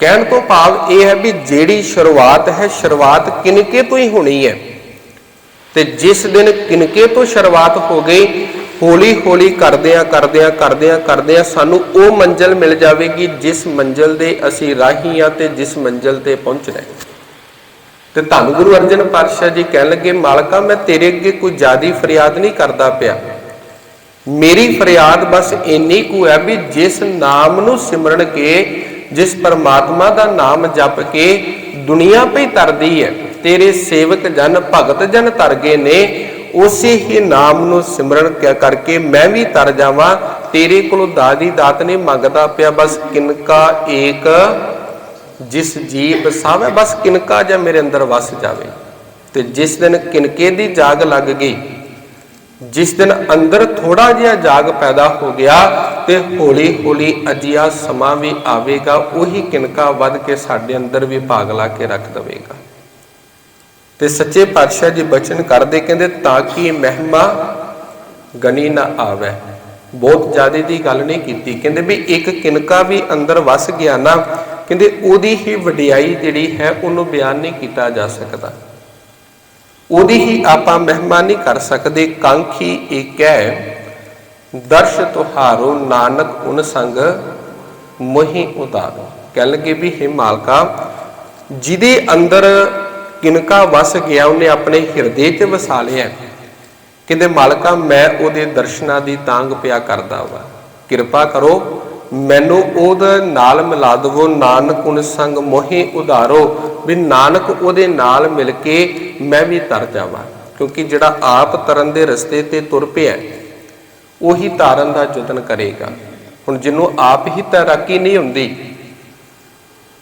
Speaker 1: ਕਹਿਣ ਤੋਂ ਭਾਵ ਇਹ ਹੈ ਵੀ ਜਿਹੜੀ ਸ਼ੁਰੂਆਤ ਹੈ, ਸ਼ੁਰੂਆਤ ਕਿਨਕੇ ਤੋਂ ਹੀ ਹੋਣੀ ਹੈ? ਤੇ ਜਿਸ ਦਿਨ ਕਿਨਕੇ ਤੋਂ ਸ਼ੁਰੂਆਤ ਹੋ ਗਈ ਹੌਲੀ ਹੌਲੀ ਕਰਦਿਆਂ ਕਰਦਿਆਂ ਕਰਦਿਆਂ ਕਰਦਿਆਂ ਸਾਨੂੰ ਉਹ ਮੰਜ਼ਲ ਮਿਲ ਜਾਵੇਗੀ ਜਿਸ ਮੰਜ਼ਲ ਦੇ ਅਸੀਂ ਰਾਹੀ ਆ ਤੇ ਜਿਸ ਮੰਜ਼ਲ ਤੇ ਪਹੁੰਚਣਾ ਹੈ। ਤੇ ਧੰਨ ਗੁਰੂ ਅਰਜਨ ਪਾਤਸ਼ਾਹ ਜੀ ਕਹਿਣ ਲੱਗੇ, ਮਾਲਕਾ, ਮੈਂ ਤੇਰੇ ਅੱਗੇ ਕੋਈ ਜ਼ਿਆਦੀ ਫਰਿਆਦ ਨਹੀਂ ਕਰਦਾ ਪਿਆ। ਮੇਰੀ ਫਰਿਆਦ ਬਸ ਇੰਨੀ ਕੁ ਹੈ ਵੀ ਜਿਸ ਨਾਮ ਨੂੰ ਸਿਮਰਨ ਕੇ, ਜਿਸ ਪਰਮਾਤਮਾ ਦਾ ਨਾਮ ਜਪ ਕੇ ਦੁਨੀਆ ਪਈ ਤਰਦੀ ਹੈ ਤੇਰੇ ਸੇਵਕ ਜਨ ਭਗਤ ਜਨ ਤਰ ਗਏ ਨੇ, ਉਸੇ ਹੀ ਨਾਮ ਨੂੰ ਸਿਮਰਨ ਕਰਕੇ ਮੈਂ ਵੀ ਤਰ ਜਾਵਾਂ। ਤੇਰੇ ਕੋਲੋਂ ਦਾਦੀ ਦਾਤ ਨੇ ਮੰਗਦਾ ਪਿਆ, ਬਸ ਕਿਨਕਾ ਏਕ ਜਿਸ ਜੀ ਬਸਾਵੇ ਬਸ ਕਿਨਕਾ ਜਾਂ ਮੇਰੇ ਅੰਦਰ ਵਸ ਜਾਵੇ। ਤੇ ਜਿਸ ਦਿਨ ਕਿਨਕੇ ਦੀ ਜਾਗ ਲੱਗ ਗਈ, ਜਿਸ ਦਿਨ ਅੰਦਰ ਥੋੜਾ ਜਿਹਾ ਜਾਗ ਪੈਦਾ ਹੋ ਗਿਆ, ਤੇ ਹੌਲੀ ਹੌਲੀ ਅਜਿਹਾ ਸਮਾਂ ਵੀ ਆਵੇਗਾ, ਉਹੀ ਕਿਨਕਾ ਵੱਧ ਕੇ ਸਾਡੇ ਅੰਦਰ ਵੀ ਭਾਗ ਲਾ ਕੇ ਰੱਖ ਦਵੇਗਾ। ਤੇ ਸੱਚੇ ਪਾਤਸ਼ਾਹ ਜੀ ਬਚਨ ਕਰਦੇ ਕਹਿੰਦੇ, ਤਾਂ ਕਿ ਮਹਿਮਾ ਗਣੀ ਨਾ ਆਵੇ? ਬਹੁਤ ਜ਼ਿਆਦਾ ਦੀ ਗੱਲ ਨਹੀਂ ਕੀਤੀ। ਕਹਿੰਦੇ ਵੀ ਇੱਕ ਕਿਨਕਾ ਵੀ ਅੰਦਰ ਵਸ ਗਿਆ ਨਾ, ਕਹਿੰਦੇ ਉਹਦੀ ਹੀ ਵਡਿਆਈ ਜਿਹੜੀ ਹੈ, ਉਹਨੂੰ ਬਿਆਨ ਨਹੀਂ ਕੀਤਾ ਜਾ ਸਕਦਾ। ਉਹਦੀ ਹੀ ਆਪਾਂ ਮਹਿਮਾ ਨਹੀਂ ਕਰ ਸਕਦੇ। ਕਾਂਖੀ ਇੱਕ ਹੈ, ਦਰਸ਼ ਤੁਹਾਰੋ ਨਾਨਕ ਉਨ ਸੰਗ ਮੋਹੀ ਉਤਾਰੋ। ਕਹਿ ਲਗੇ ਵੀ, ਹੈ ਮਾਲਕਾ, ਜਿਹਦੇ ਅੰਦਰ ਕਿਨਕਾ ਵਸ ਗਿਆ ਉਹਨੇ ਆਪਣੇ ਹਿਰਦੇ 'ਚ ਵਸਾ ਲਿਆ। ਕਹਿੰਦੇ, ਮਾਲਕਾ, ਮੈਂ ਉਹਦੇ ਦਰਸ਼ਨਾਂ ਦੀ ਤਾਂਗ ਪਿਆ ਕਰਦਾ ਵਾ। ਕਿਰਪਾ ਕਰੋ, ਮੈਨੂੰ ਉਹਦੇ ਨਾਲ ਮਿਲਾ ਦਵੋ। ਨਾਨਕ ਉਨ ਸੰਗ ਮੋਹੇ ਉਧਾਰੋ। ਵੀ ਨਾਨਕ ਉਹਦੇ ਨਾਲ ਮਿਲ ਕੇ ਮੈਂ ਵੀ ਤਰ ਜਾਵਾਂ। ਕਿਉਂਕਿ ਜਿਹੜਾ ਆਪ ਤਰਨ ਦੇ ਰਸਤੇ ਤੇ ਤੁਰ ਪਿਆ, ਉਹੀ ਤਾਰਨ ਦਾ ਯਤਨ ਕਰੇਗਾ। ਹੁਣ ਜਿਹਨੂੰ ਆਪ ਹੀ ਤੈਰਾਕੀ ਨਹੀਂ ਹੁੰਦੀ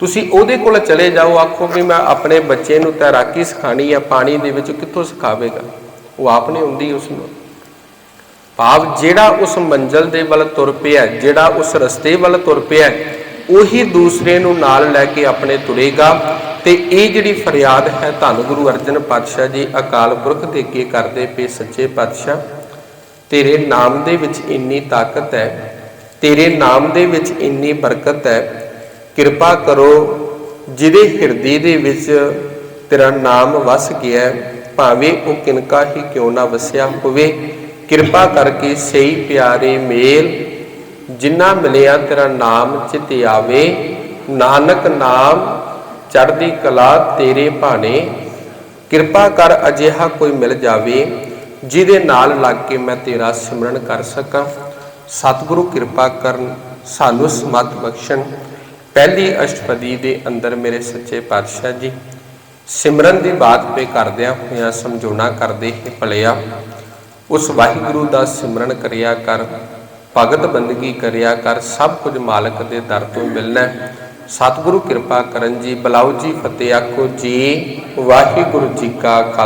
Speaker 1: ਤੁਸੀਂ ਉਹਦੇ ਕੋਲ ਚਲੇ ਜਾਓ, ਆਖੋ ਵੀ ਮੈਂ ਆਪਣੇ ਬੱਚੇ ਨੂੰ ਤੈਰਾਕੀ ਸਿਖਾਣੀ ਆ, ਪਾਣੀ ਦੇ ਵਿੱਚ ਕਿੱਥੋਂ ਸਿਖਾਵੇਗਾ? ਉਹ ਆਪ ਨਹੀਂ ਹੁੰਦੀ ਉਸ ਨੂੰ ਭਾਵ ਜਿਹੜਾ ਉਸ ਮੰਜ਼ਲ ਦੇ ਵੱਲ ਤੁਰ ਪਿਆ, ਜਿਹੜਾ ਉਸ ਰਸਤੇ ਵੱਲ ਤੁਰ ਪਿਆ, ਉਹੀ ਦੂਸਰੇ ਨੂੰ ਨਾਲ ਲੈ ਕੇ ਆਪਣੇ ਤੁਰੇਗਾ ਤੇ ਇਹ ਜਿਹੜੀ ਫਰਿਆਦ ਹੈ ਧੰਨ ਗੁਰੂ ਅਰਜਨ ਪਾਤਸ਼ਾਹ ਜੀ ਅਕਾਲ ਪੁਰਖ ਦੇ ਅੱਗੇ ਕਰਦੇ ਪਏ ਸੱਚੇ ਪਾਤਸ਼ਾਹ, ਤੇਰੇ ਨਾਮ ਦੇ ਵਿੱਚ ਇੰਨੀ ਤਾਕਤ ਹੈ, ਤੇਰੇ ਨਾਮ ਦੇ ਵਿੱਚ ਇੰਨੀ ਬਰਕਤ ਹੈ ਕਿਰਪਾ ਕਰੋ ਜਿਹਦੇ ਹਿਰਦੇ ਦੇ ਵਿੱਚ ਤੇਰਾ ਨਾਮ ਵਸ ਗਿਆ ਭਾਵੇਂ ਉਹ ਕਿਨਕਾ ਹੀ ਕਿਉਂ ਨਾ ਵਸਿਆ ਹੋਵੇ। ਕਿਰਪਾ ਕਰਕੇ ਸਹੀ ਪਿਆਰੇ ਮੇਲ, ਜਿੰਨਾ ਮਿਲਿਆ ਤੇਰਾ ਨਾਮ ਚਿਤ ਆਵੇ। ਨਾਨਕ ਨਾਮ, ਚੜ੍ਹਦੀ ਕਲਾ ਤੇਰੇ ਭਾਣੇ। ਕਿਰਪਾ ਕਰ ਅਜਿਹਾ ਕੋਈ ਮਿਲ ਜਾਵੇ, ਜਿਹਦੇ ਨਾਲ ਲੱਗ ਕੇ ਮੈਂ ਤੇਰਾ ਸਿਮਰਨ ਕਰ ਸਕਾਂ। ਸਤਿਗੁਰੂ ਕਿਰਪਾ ਕਰਨ, ਸਾਨੂੰ ਸਮਤ ਬਖਸ਼ਣ। ਪਹਿਲੀ ਅਸ਼ਟਪਦੀ ਦੇ ਅੰਦਰ ਮੇਰੇ ਸੱਚੇ ਪਾਤਸ਼ਾਹ ਜੀ, ਸਿਮਰਨ ਦੀ ਬਾਤ ਤੇ ਕਰਦਿਆਂ ਹੋਇਆਂ ਸਮਝਾਉਣਾ ਕਰਦੇ ਹੀ ਭਲਿਆ ਉਸ ਵਾਹਿਗੁਰੂ ਦਾ ਸਿਮਰਨ ਕਰਿਆ ਕਰ, ਭਗਤ ਬੰਦਗੀ ਕਰਿਆ ਕਰ, ਸਭ ਕੁਝ ਮਾਲਕ ਦੇ ਦਰ ਤੋਂ ਮਿਲਣਾ ਸਤਿਗੁਰੂ ਕਿਰਪਾ ਕਰਨ ਜੀ, ਬਲਾਉ ਜੀ ਫਤਿਹ ਆਖੋ ਜੀ, ਵਾਹਿਗੁਰੂ ਜੀ ਕਾ ਖਾਲਸਾ।